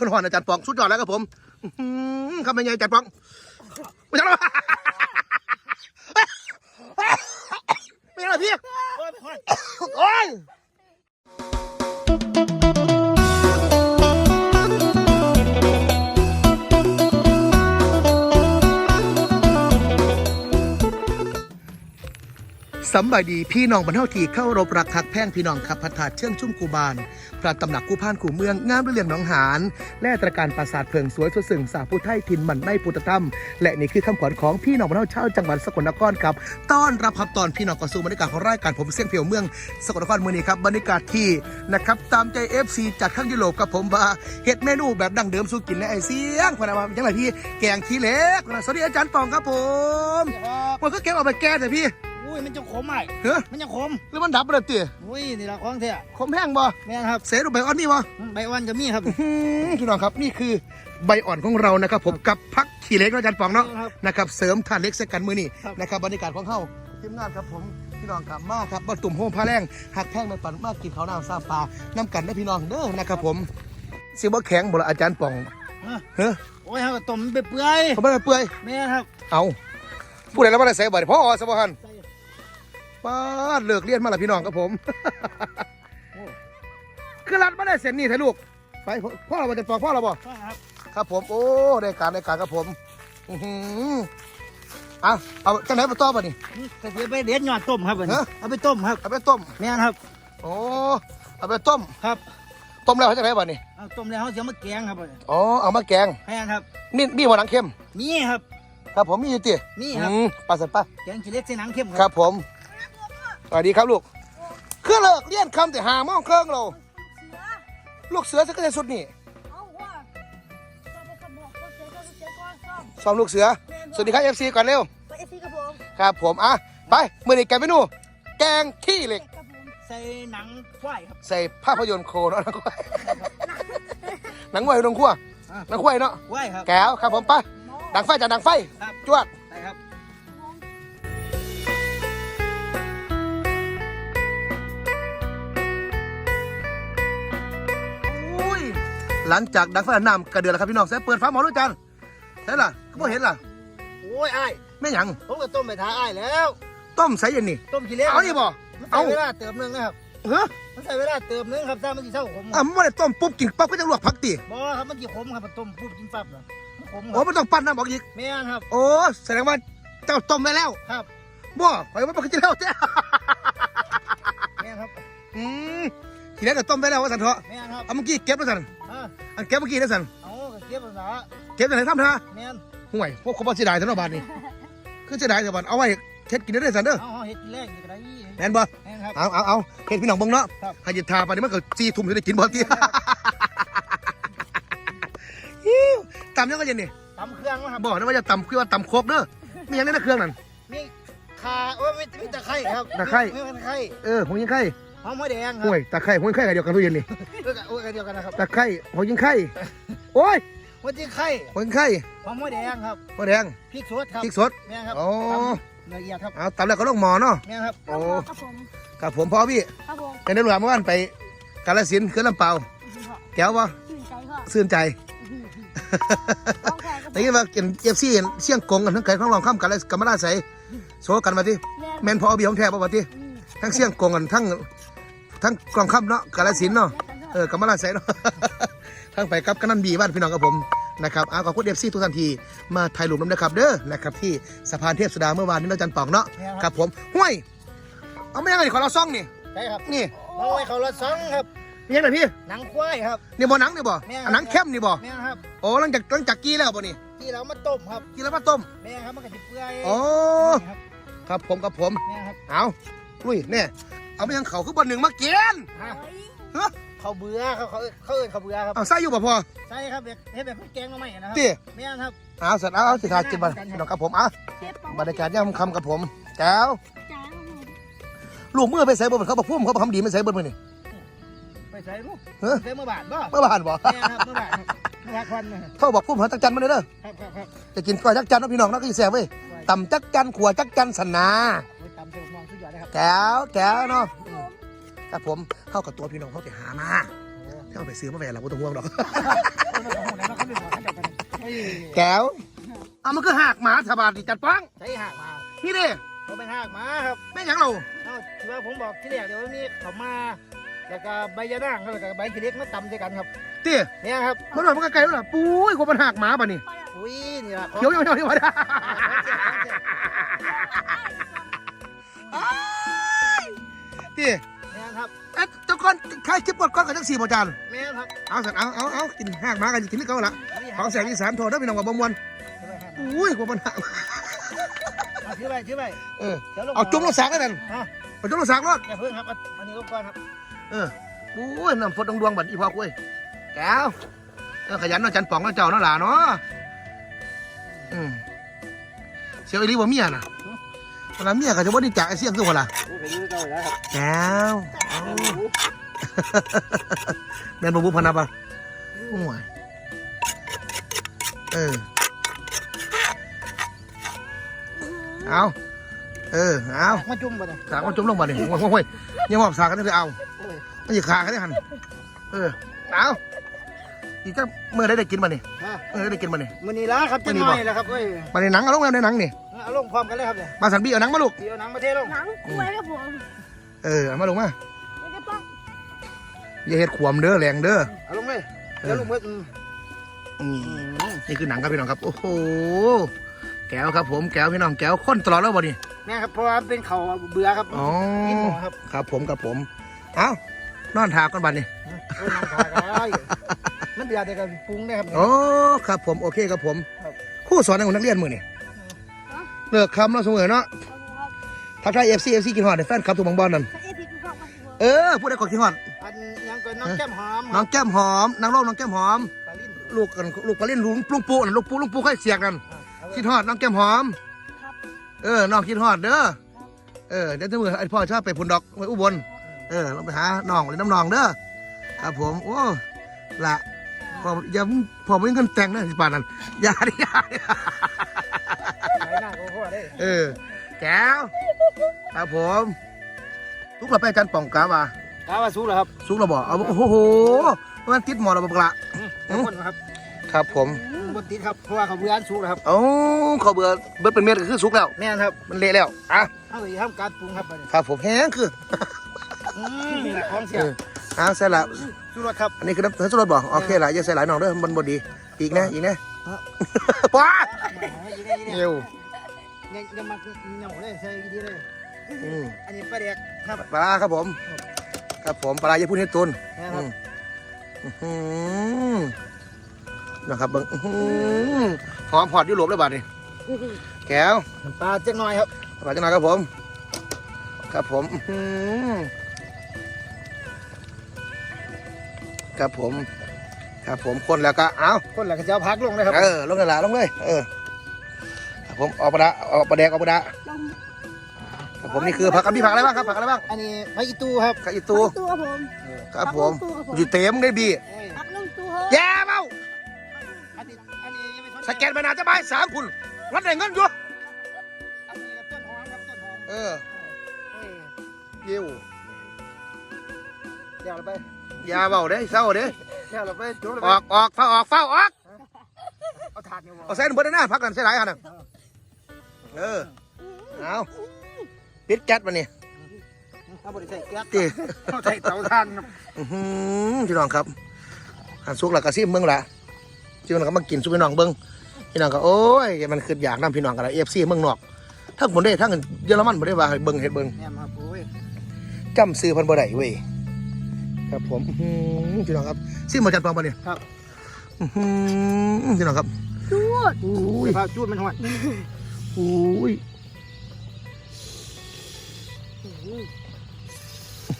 คุณหอนอาจารย์ปองสุดยอดแล้วครับผมคำเป็นไงอาจารย์ปองไม่ใช่หรอไม่ใช่หรอพี่โอ้ย สำบายดีพี่น้องบรรเทาทีเข้ารบรักคักแพ่งพี่น้องขับพัฒนาเชื่องชุ่มกูบานพระตำหนักกู้พานขู่เมืองงามด้วยเรียงหนองหานและตระการปราสาทเพิงสวยสดสึ่งสาผู้ไทยทินมันไม่พุทธธรรม และนี่คือคำขวัญของพี่น้องบรรเทาเช่าวจังหวัดสกลนครครับต้อนรับครับตอนพี่น้องกระสู่บรรยากาศของรายการผมเสียงเพียวเมือง สกลนครเมืองนี้ครับบรรยากาศที่นะครับตามใจ FC จากข้างยุโรปกับผมว่าเฮ็ดเมนูแบบดั้งเดิมสู่กินในไอเสียงพนักงานยังไงพี่แกงขี้เหล็กสวัสดีอาจารย์ปองครับผมมันก็เก็บเอาไปแก้แต่พี่ อุ้ยมันจะขมใหม่เฮ้ยมันจะขมแล้วมันดับเลยตีอุ้ยนี่ละของเท่คมแห้งบ่แม่นครับเสรูปใบอ่อนนี่บ่ใบวันก็มีครับอื้อหือพี่น้องครับนี่คือใบอ่อนของเรานะครับ ผมกับพักขี้เหล็กเนาะอาจารย์ปองเนาะครับนะครับเสริมทานเล็กเสกันมือนี่ครับนะครับบรรยากาศของเขาทีมงานครับผมพี่น้องครับมากครับบ้านตุ่มโฮมผ้าแรงหักแท่งในปันมากกินข้าวหน้าซาปลาน้ำกันได้พี่น้องเด้อนะครับผมสิบ่แข็งบ่ละอาจารย์ปองอะเฮ้ยโอ้ยครับต้มไปเปื่อยเขาไม่ได้เปื่อยแม่นครับเอาผู้ใดแล้วบ่ได้ใส่บ่ได้พ่อสบหัน ป้าดเลิกเรียนมาและพี่น้องครับผมโอ้คือรัดไม่ได้เซ็นนี่เถอะลูก ไปพ่อเราจะปองพ่อเราบ่ครับครับผม โอ้ได้การได้การครับผม อือหืออะเอาจังไหนมาต่อป่ะนี่นี่ก็จะไปเด็ดยอดต้มครับบัดนี้ฮะเอาไปต้มครับเอาไปต้มแม่นครับ โอ้เอาไปต้มครับ ต้มแล้วเขาจะไหนป่ะนี่เอาต้มแล้วเขาจะมาแกงครับบัดนี้อ๋อเอามาแกงแม่นครับมีมีหัวหนังเข้มมีครับ ครับผมมีอยู่ติมีครับอืมปลาสันปะแกงขี้เหล็กใส่หนังเข้มครับผม สวัสดีครับลูกคือเลิกเรียนคำแต่หาโมองเครื่องเรา ลูกเสือจะก็จะสุดนี่เอาว่าจะไปสมบอกก็เสียก็เสียก่อนซ่อมซ้อมลูกเสือ สวัสดีครับเอฟซีก่อนเร็วไปเอฟซีกับผมครับผมอะไปมือนี้แกงเมนูแกงขี้เหล็กกับผมใส่หนังควายครับ ใส่ภาพยนตร์โคเนาะหนังควายหนังวัยหนังขั้วอะหนังควายเนาะควายครับแก้วครับผมไปดังไฟจากดังไฟครับจวดใส่ครับ หลังจากดังไฟน้ำกระเดือดแล้วครับพี่น้องใส่เปิดฟ้าหมอด้วยจันใช่ล่ะก็บ่เห็นล่ะโอ้ยอ้ายไม่หยังผมก็ต้มไปท้าอ้ายแล้ว ต้มใส่ยันนี่ต้มขี้เหล็กเอานี่บ่ มันเอาใช้เวลาเติมนึงนะครับเฮ้อมันใช้เวลาเติมนึงครับถ้ามันสิเท่าผมอะมันไม่ได้ต้มปุ๊บกินปั๊บก็จะลวกผักตีบ่ครับมันสิขมครับมันต้มปุ๊บกินปั๊บเหรอมันขมคโอ้รับมันต้องปั้นน้ำบอกอีกแม่นครับโอ้แสดงว่าเจ้าต้มไว้แล้วครับบ่ไปว่ามันก็จะแล้วจ้ะแม่นครับอืม ทีแรกก็ต้มไว้แล้วว่าสันเถอะแม่นครับเอาเมื่อกี้เก็บแล้วสันอ่าอันเก็บเมื่อกี้นะสันเอาก็เก็บภาษาเก็บอะไรทำท่าแม่นห่วยพวกเขาบอกเสียดายทั้งบาทนี่คือเสียดายแต่บาทเอาไว้เฮ็ดกินได้เลยสันเด้อเอาเอาเฮ็ดแรกนี่ก็ได้แม่นบ่แม่นครับ เอาเอาเอาเฮ็ดพี่น้องเบิ่งเนาะครับ ให้ยิทาไปนี่มันก็จีทุ่มจะได้กินบ่ทีฮิ้วตำยังก็เย็นนี่ตำเครื่องนะครับบอกนะว่าจะตำคือว่าตำโคกเด้อมีหยังในเครื่องนั่นมีข่าโอ้ยมีมีตะไคร้ครับตะไคร้ มีตะไคร้เออหัวยิงไข่ หอมหัวแดงครัห่วยตะไคร้หัวยิงไข่กันเดียวกันทุกเย็นนี่เออโอ้ยกันเดียวกันนะครับตะไคร้หัวยิงไข่โอ้ยหัวจีไข่หัวยิงไข่หอมหัวแดงครับหัวแดงพริกสดครับพริกสดแม่นครับโอ้ตำละเอียดครับเอาตำแล้วก็ต้องหมอเนาะแม่นครับโอ้ครับผมกับผมพ่อพี่ครับผมเป็นนักเรียนเมื่อวานไปกาฬสินธุ์เขื่อนลำเปาแก้วบ่ชื่นใจพ่อซื่นใจต้องแข่งกับแต่ยังว่าเก็นเอฟซีเสี่ยงกงกันทั้งไก่ข้างรองข้ามกันแล้วกำมะลาใสโซกันมาที่แม่แมนพอเบียของแท้ป่ะวะที่ทั้งเสี่ยงกงกันทั้ง ทั้งกองข้ามเนาะกาฬสินธุ์เนาะเออกำมะลาใสเนาะ ทั้งไปกับกันนันบีบ้านพี่น้องกับผมนะครับเอาขอบคุณเอฟซีทุกท่านที่มาถ่ายรูปน้ำนะครับเด้อนะครับที่สะพานเทพสุดาเมื่อวานนี้เราจันทร์ปองเนาะแม่นคครัรับบผมห้วยเอาไม่ยังไงขอเราซ่องนี่ใช่ครับนี่เอาไว้เขาละสองครับมียังไงพี่หนังควายครับ นี่บ่หนังนี่บ่แม่นอันหนังเข้มนี่บ่แม่นครับ โอ้หลังจากหลังจากกี้แล้วบ่นี่ที่เรามาต้มครับกี้แล้วมาต้มแม่นครับมันก็สิเปื่อยโอ้ครับครับผมครับผม แม่นครับ เอาลุยเนี่ย เอาไปยังเขาคือบนหนึ่งมาเกียนฮะฮะเขาเบื่อเขาเขาเขาเอิ้นเขาเบื่อครับเอาใส่อยู่บ่พอใช่ครับแบบเฮ็ดแบบแกงมาใหม่นะครับตีแม่นครับเอาเสร็จเอาเอาสิขากินบ้านพี่น้องครับผมอะเชฟปองบรรยากาศย่ำคำกับผมแก้วจ้าครับผมลูกมือไปใส่บนเขาบอกพุ่มเขาบอกทำดีไม่ใส่บนมือนี่ไปใส่ลูกเฮ้ยใส่เมื่อบาทบ่เมื่อวานบ่แม่นครับเมื่อบาทครับเมื่อวานควันนะครับเขาบอกพุ่มหาจักจันมาเลยเด้อครับครับครับจะกินก้อยจักจันเนาะพี่น้องเนาะก็จะแซ่บเว้ยตำจักจันขัวจักจันสันนาโอ้ยตำเจ้ามองสุดยอดนะครับแก้วแก้วเนาะอืมครับผมเข้ากับตัวพี่น้องเขาไปหามาโอ้เข้าไปซื้อมาแหวนเราไม่ต้องห่วงหรอกมันแก้วเอามันก็หักหมาสบาดดิจัดป้องใช้หักมานี่ดิเขาเป็นหักมาครับแม่งหยังเราเอ้าที่ว่าผมบอกที่แรกเดี๋ยวนี้เขามาแล้วก็ใบยะนางครับแล้วก็ใบขี้เหล็กมาตำด้วยกันครับตีเนี่ยครับมันหน่อยมันก็ไกลแล้วล่ะปุ้ยกว่ามันหักหมาป่ะนี่อุ้ยนี่ละเขียวเขียวเขียวเขียวได้ ตีเนี่ยครับเอ๊ะเจ้าก้อนใครคลิปกดก้อนกับจังสี่บ่จานแม่ครับเอาสันเอาเอาเอากินหักหมากันกินนี่เขาละของแสงอีสานโทรได้พี่น้องว่าบ่มวนอุ้ยกว่ามันหักเอาถือไปถือไปเออดี๋ยวลงเอาจุ่มลงสากได้นั่นฮะเอาจุ่มลงสากรถอย่าเพิ่งครับเอาอันนี้ก็ก่อนครับ เอออุ้ยน้ำฝนดวงๆบัดอีพ่อกุ้ยแก้วเออขยันเนาะจันป่องเนาะเจ้าเนาะหล่าเนาะอืมเสียวอีหลีบ่เมียน่ะ เวลาเมียก็จะบ่ได้จากไอ้เสียงคือบ่ล่ะโอ้ยยืดเก่าแล้วครับแก้วเอา แม่นบ่บุพนับอะโอ้ยเออ เอาเออ เอา มาจุ่มไปเลยสากมันจมลงมาดิโอ้ยโอ้ยยังว่าสากกันได้เอาโอ้ยไม่อยากขากันได้หันเออ เอาอีกก็เมื่อได้ได้กินมาเนี่ยฮะเมื่อได้ได้กินมาเนี่ยมันนี่ละครับมื้จะอนี้น้บ่อยแล้วครับเว้ยมาในหนังเอาลงแล้วในหนังนี่ เอาลงพร้อมกันเลยครับเนี่ยมาสันบี้เอาหนังมาลูกเดี๋ยวหนังมาเทลงหนังคุยกับผมเออเอามาลงมาไม่ได้ต้องอย่าเฮ็ดขวมเด้อแรงเด้อ เอาลงเลยเดี๋ยวลงมืออืมอืมอืมนี่คือหนังครับพี่น้องครับ โอ้โห แก้วครับผม แก้วพี่น้องแก้วข้นตลอดแล้วบ่นี่ แม่ครับเพราะว่าเป็นเขาเบื่อครับอ๋อ กินหมอครับครับผมครับผม เอ้านอนทาก่อนบัดนี่โอ้ยน้ำขาดได้มันเดือดเดี๋ยวก็ปรุงได้ครับเนี่ยโอ้ ครับผม โอเคครับผม ครับ ครู่สอนของนักเรียนมือนี่ เลิกคำแล้วเสมอเนาะครับทักทายเอฟซีเอฟซีกินฮอดในแฟนคลับทุกบางบอลนั่นถ้าเอพีคือความมันหัวเออพูดได้ก่อนกินฮอดอันยังก็น้องแก้มหอมน้องแก้มหอมนางโลกน้องแก้มหอมปลาลิ้นลูกกันลูกปลาเล่นลุงลุงปูนั่นลูกปูลุงปูค่อยเสียกนั่นเอาคิดฮอดน้องแก้มหอมครับเออน้องคิดฮอดเด้อเออเดี๋ยวถ้ามือไอพ่อชอบไปพุ่นดอกไปอุบลเออลองไปหาน้องเลยน้ำนองเด้อครับผมโอ้ละพออย่าพอไม่เงินแต่งนะสิป่านนั้นอย่าดิอย่า เออแก้วครับผมทุกเราไปอาจันป่องกาว่ากาว่าสู้แล้วครับสุกเราบอกเอาโอ้โหมันติดหมอเราบอกละทุกคนครับครับผมบนติดครับเพราะว่าเขาเบื่ออันสู้แล้วครับโอ้เขาเบื่อเบิดเป็นเม็ดก็คือสุกแล้ว แม่นครับมันเละแล้วอะเอาไปทำการปรุงครับไปเลยครับผมแห้งคืออืมนี่แหละของเสียเอออะใส่ละสู้รสครับอันนี้คือน้ำเนื้อสุรสบอกโอเคละอย่าใส่หลายหน่องเด้อมันบดีอีกนะอีกนะครับว้าอยู่ได้อยู่ได้เร็ว ยังยังมายังหมดเลยใส่ดีเลย อืมอันนี้ปลาแดกครับ ปลาร้าครับผม ครับผมปลาร้าอย่าพูดให้ตุนแม่นอืครับมอื้อหือนะครับเบิ้งอื้อหือหอมพอดยุโรปเลยบาดนี่แก้ว น้ำปลาเจ๊กหน่อยครับปลาจังหน่อยครับผม ครับผมอื้อหือครับผม ครับผมคนแล้วก็ เอาคนหลังก็จะเอาพักลงเลยครับ เออ ลงเลยละลงเลย เออ ครับผมออกปลาดาออกปลาแดกออกปลาดาลงครับผมนี่คือผักกับมีผักอะไรบ้างครับผักอะไรบ้างอันนี้พระอีตูครับกะอีตูตัวผมครับผมตัวผมอยู่เต็มได้บีโอ้ยพักลงตัวแย่เมาอันนี้อันนี้ยังไม่ทนสแกนไปนานจะบายสามคุณรัดได้เงินอยู่อันนี้ครับต้นหอมครับต้นหอมเออโอ้ยเยี่ยวเดี๋ยวเราไปอย่าเบาเด้เศร้าเด้เดี๋ยวเราไปจุ๊บเราอไปอกออกเฝ้าออกเฝ้าออกเอาถาดเนี่ยเอาใส่เบิดหน้าพักกันใส่หลายหันน่ะ เออเอาปิดแก๊สมานี่เอาบริใส่แก๊สตีเอาใส่เตาถ่านครับอื้อหือพี่น้องครับหันสุกหลักกระซิบเมืองละพี่น้องก็มากินซุปพี่น้องเบิ้งพี่น้องก็โอ้ยมันคืออยากนํพี่น้องกันละเอฟซีเมืองนอกทั้งบนได้ทั้งเยอรมันบ่ได้ว่าให้เบิ้งเฮ็ดเบิ้งแม่มาโอ้ยจำซื้อเพันบ่ได้เว้ยครับผมอื้อหือพี่น้องครับซิมมาจัดปองปะเนี่ยครับอื้อหือพี่น้องครับจูดอุ้ยพาจุดมันหอด อุ้ย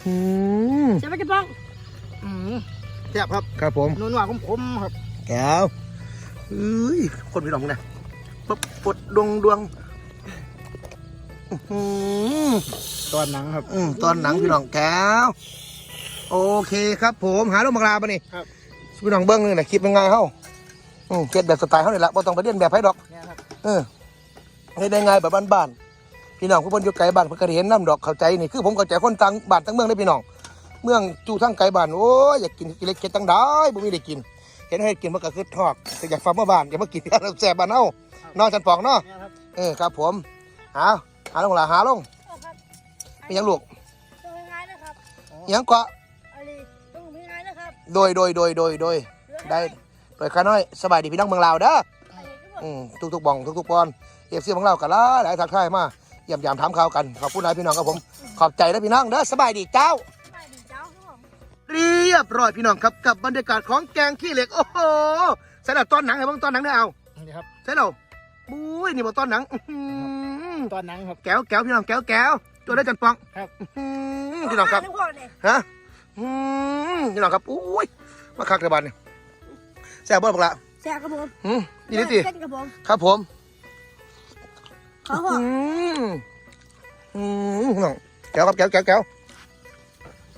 อื้อจะไม่จะป้องอืมแซ่บครับครับผมนัวๆขมๆครับแก้วเอ้ยคนพี่น้องมึงนะปุ๊บปดดวงดวงอื้อหือตอนหนังครับอืมตอนหนังพี่น้องแก้วโอเคครับผมหาลงมากลาปะนี่ครับพี่น้องเบิ้งนี่แหละคลิปยังไงเฮ้าอืมเก็บแบบสไตล์เขาเนี่ยละบ่ต้องไปเรียนแบบไผดอกเนี่ยครับ เออให้ได้ไงายแบบบ้านๆพี่น้องผู้เพิ่นอยู่ไกลบ้านเพิ่นก็ได้เห็นน้ำดอกเข้าใจนี่คือผมเข้าใจคนต่างบ้านต่างเมืองได้อพี่น้อง เมืองจู่ทั้งไกลบ้านโอ้ยอยากกินกินเล็กเก็ดตั้งได้บ่มีได้กิน เห็นให้กินมันก็คือทอกแต่อยากฟังมาบ้านอย่ามากินกันแสบบ้านเฮาเนอกจันปองเนาะเนี่ยครับเออครับผมหาหาลงละหาลงเอาครับมีหยังลูกต้องง่ายๆนะครับมีหยังเกาะอะไรต้องง่ายๆนะครับโดยโดยโดยโดยโดยได้โดยข้าน้อยสบายดีพี่น้องเมืองลาวเด้ออะไรก็บอกอืมทุกๆบ้องทุกๆปอนเอฟซีของเรากันละหลายทักทายมาเยี่ยมยามถามข่าวกันขอบคุณนายพี่น้องครับผมขอบใจนะพี่น้องเด้อสบายดีเจ้าไม่ดีเจ้าครับผมเรียบร้อยพี่น้องครับกับบรรยากาศของแกงขี้เหล็กโอ้โหใส่แล้วตอนหนังให้เบ้างตอนหนังได้เอานี่ครับใช่แล้วบุ้ยนี่บอกตอนหนังอื้อหือตอนหนังครับ แก้วแก้วพี่น้องแก้วแก้วตัวได้จันปองครับ อื้อหือพี่น้องครับ ทุกคนเนี่ยฮะอื้อหือพี่น้องครับอุ้ย มาคักเดบันเนี่ยแซ่บบ่บอกละแซ่บครับผมอืมนี่ดิสิเส้นครับผม ครับผม ขอบอกอืมอืมพี่น้องแก้วครับแก้วแก้วแก้ว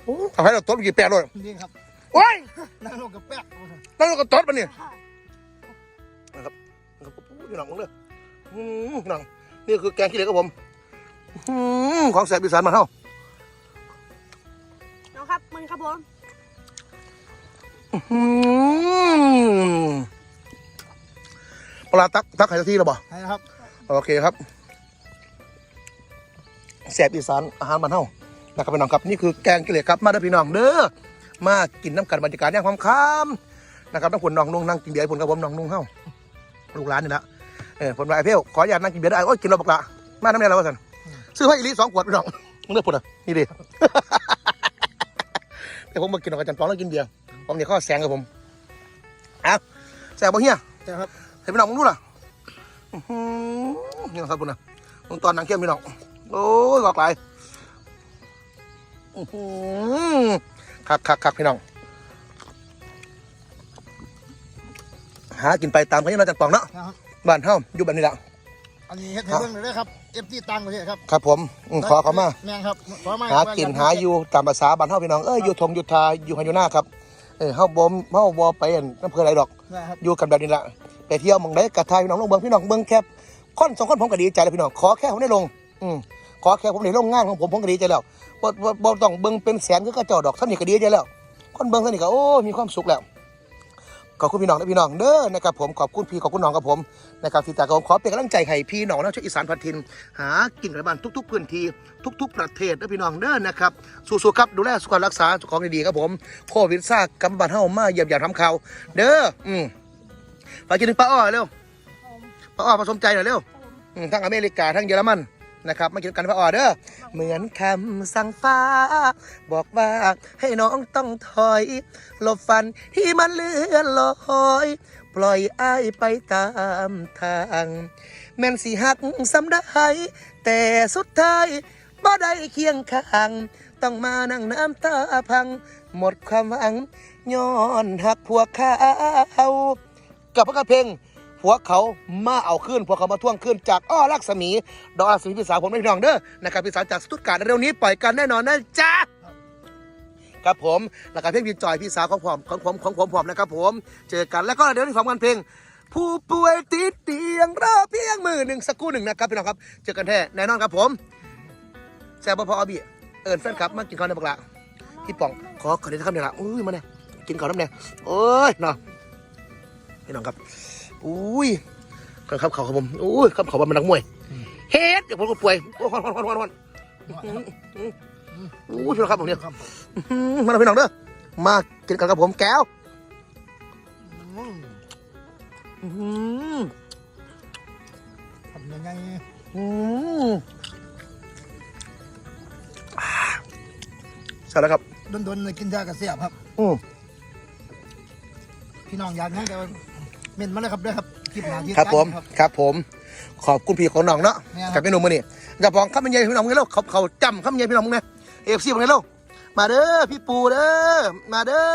โอ้เอาให้เราต้นกี่แปดเลยนี่ครับโอ้ยนั่งลงกับแป๊กนั่นเราก็ต้นปะเนี่ยนะครับพี่น้องมึงเลยอืมพี่น้องนี่คือแกงขี้เหล็กครับผมอืมของแสบอีสานมานเท่าน้องครับมึงครับผมอืมปลาตักตักไข่ที่เราบ่ให้นะครับ โอเคครับ แสบอีสานอาหารมานเท่านะครับพี่น้องครับนี่คือแกงขี้เหล็กครับมาเด้อพี่น้องเด้อมากินน้ำกันบรรยากาศย่างความค้ำนะครับน้ำผุนน้องนุ่งนั่งกินเบียร์ให้ผุนครับผมน้องนุ่งเฮ้าลูกหลานนี่ละเออผลมาไอเพียวขออนุญาตนั่งกินเบียร์ได้โอ้ยกินเราบักละมาน้ำเนี่ยเราว่าสันซื้อให้อีลิสองขวดพี่น้องมึงเลือกผุดอะนี่ดิเดี๋ยวผมมากินกับอาจารย์ปองแล้วกินเบียร์ผมเนี่ยข้อแสงกับผมเอ้าแสงบ่เฮียแต่ครับให้พี่น้องมึงดูล่ะอื้อหือนี่นะครับคุณนะมึงตอนหนังเข้มพี่น้อง โอ้ยหลากหลายอื้อหือคักคักคักพี่น้อง หากินไปตามกันยังอาจารย์ปองเนาะนะครับบ้านเฮาอยู่แบบนี้แหละอันนี้เฮ็ดให้เบิ่งเลยนะครับเอฟซีตังประเทศครับ ครับผมอืมขอเขามา แม่งครับขอมาหากินหาอยู่ตามภาษาบ้านเฮาพี่น้องเอ้ยอยู่ทงอยู่ทาอยู่หันอยู่หน้าครับเออเฮาบ่มเฮาบ่ไปอั่นน้ำเพื่ออะไรดอก นะครับอยู่กันแบบนี้ละไปเที่ยวหมองใดกะทายพี่น้องลงเบิ่งพี่น้องเบิ่งแค่คนสองคนผมก็ดีใจแล้วพี่น้องขอแค่ผมได้ลง อืมขอแค่ผมได้ลงงานของผมผมก็ดีใจแล้วบ่บ่บ่ต้องเบิ่งเป็นแสนคือกระจ้าดอกท่านนี่ก็ดีใจแล้ว คนเบิ่งท่านนี่ก็โอ้มีความสุขแล้วขอบคุณพี่น้องนะพี่น้องเด้อนะครับผมขอบคุณพี่ขอบคุณน้องกับผมนะครับที่ตากผมขอเป็นกำลังใจให้พี่น้องนะช่วยอีสานพันทิน หากินกันบ้านทุก ๆ พื้นที่ทุก ๆ ประเทศนะพี่น้องเด้อนะครับสู้ๆครับดูแลสุขภาพรักษาของดีๆครับผมโควิดซ่ากำบัดเฮามาเยี่ยมยามทำข่าวเด้ออืมไปกินถึงป้าอ้อเร็วป้าอ้อผสมใจหน่อยเร็วอืมทั้งอเมริกาทั้งเยอรมัน นะครับมากินกันป้าอ้อเด้อเหมือนคำสั่งฟ้า บอกว่าให้น้องต้องถอยหลบฟันที่มันเลื่อนลอยปล่อยอ้ายไปตามทาง แม่นสิหักสำได้แต่สุดท้ายบ่ได้เคียงข้าง ต้องมานั่งน้ำตาพัง หมดความหวังย้อนหักพวกเขากับพระเพลง พวกเขามาเอาขึ้นพวกเขามาท่วงขึ้นจากอ้อลักษมี ดอกลักษมีพี่สาวผมไม่พี่น้องเด้อนะครับพี่สาวจากสตุตการ์ดเร็วนี้ปล่อยกันแน่นอนนะจ๊ะครับผมแล้วก็เพลงพี่จอยพี่สาวของผมของผมของผมผมนะครับผมเจอกันแล้วก็เดี๋ยวนี้ฟังกันเพลงผู้ป่วยติดเตียงรอเพียงมือหนึ่งสักครู่หนึ่งนะครับพี่น้องครับเจอกันแท้แน่นอนครับผมแซ่บพออบีเอิญแฟนครับมากินข้าวในบักละพี่ป๋องขอขอเดี๋ยวคำเดียวละอุ้ยมาเนี่ยกินข้าวน้ำเนี่ยโอ้ยเนาะพี่น้องครับ อุ้ยครับครับเขาครับผมอุ้ยครับเขาว่ามันนักมวย เฮ็ดเดี๋ยวผมก็ป่วยโอ้ยฮอนฮอนฮอนฮอนฮอนอุ้ยพี่น้องครับผมเนี่ยครับอื้อหือมาแล้วพี่น้องเด้อมากินกันกับผมแก้วอืมอื้อหือทำยังไงอืมอ่าเสร็จแล้วครับดนๆเลยกินยากระเสียบครับอืมพี่น้องอยากนั่งแต่ว่า เม่นมาเลยครับเด้อครับคลิปหน้าที่ครับผมครับครับผม ขอบคุณพี่ของน้องเนาะเนี่ยครับกับเมนูมื้อนี้จะบอกข้ามเย็นพี่น้องมึงไงลูกเขาเขาจำข้ามเย็นพี่น้องมึงไงเอฟซีมึงไงลูกมาเด้อพี่ปูเด้อมาเด้อ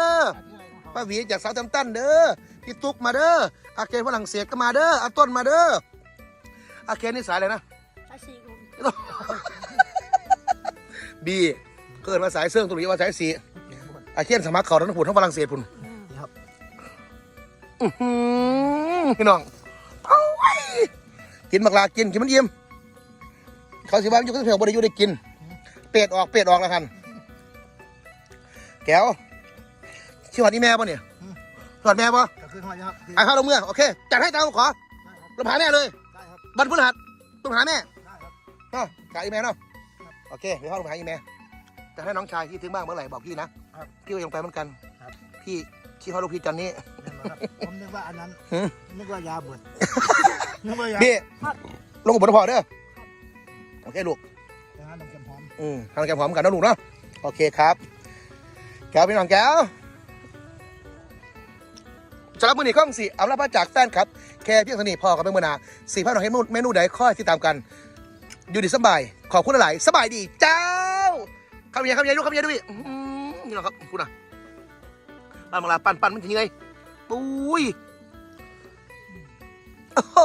ป้าหวีจากสาวจำตันเด้อพี่ตุ๊กมาเด้ออาเคนฝรั่งเศสก็มาเด้ออาต้นมาเด้ออาเคนนี่สายอะไรนะใช้สีผมบีเกิดมาสายเสื่องตรงนี้ว่าสายสีอาเคนสมัครเขาทั้งผุนทั้งฝรั่งเศสพุ่นครับอื้อหือ พี่น้องเอาไว้กินบักลากินกินมันเยี่ยมเขาสิบ้านอยู่ก็เพียงบริยุได้กิน เป็ดออกเป็ดออกแล้วกันแก้วชิวหัดอีแม่ป่ะเนี่ยชิวหัดแม่ป่ะก็ขึ้นหอยครับไอ้ข้าวลงเมืองโอเคจัดให้ตามขอได้ครับลงหาแม่เลยได้ครับวันพฤหัสลงหาแม่ได้ครับเนาะกะอีแม่เนาะโอเคเดี๋ยวพ่อลงหาอีแม่จะให้น้องชายที่ถึงบ้างเมื่อไหร่บอกพี่นะครับพี่ก็ยังไปเหมือนกันครับพี่ขี้พ่อลูกพี่จันนี่แม่นบ่ครับ ผมนึกว่าอันนั้นหืมนึกว่ายาเบิดนึกว่ายาพี่ลงกับบนพอเด้อโอเคลูกอย่างนั้นน้ำเค็มหอมอืมทำแกงหอมกันนะลูกเนาะโอเคครับ แก้วพี่น้องแก้วสำหรับมือนี้กล้องสี่เอาละมาจากแฟนครับ แค่เพียงเท่านี้พอกับเป็นมือหนาสี่พันหน่อยให้เมนูใดค่อยที่ตามกัน อยู่ดีสบาย ขอบคุณหลายๆสบายดีเจ้าคำเย็นคำเย็นลูกคำเย็นด้วยอื้อหือนี่นะครับคุณอะปั้นมาลาปั้นปั้นมันจะยังไง ปุ้ยโอ้โ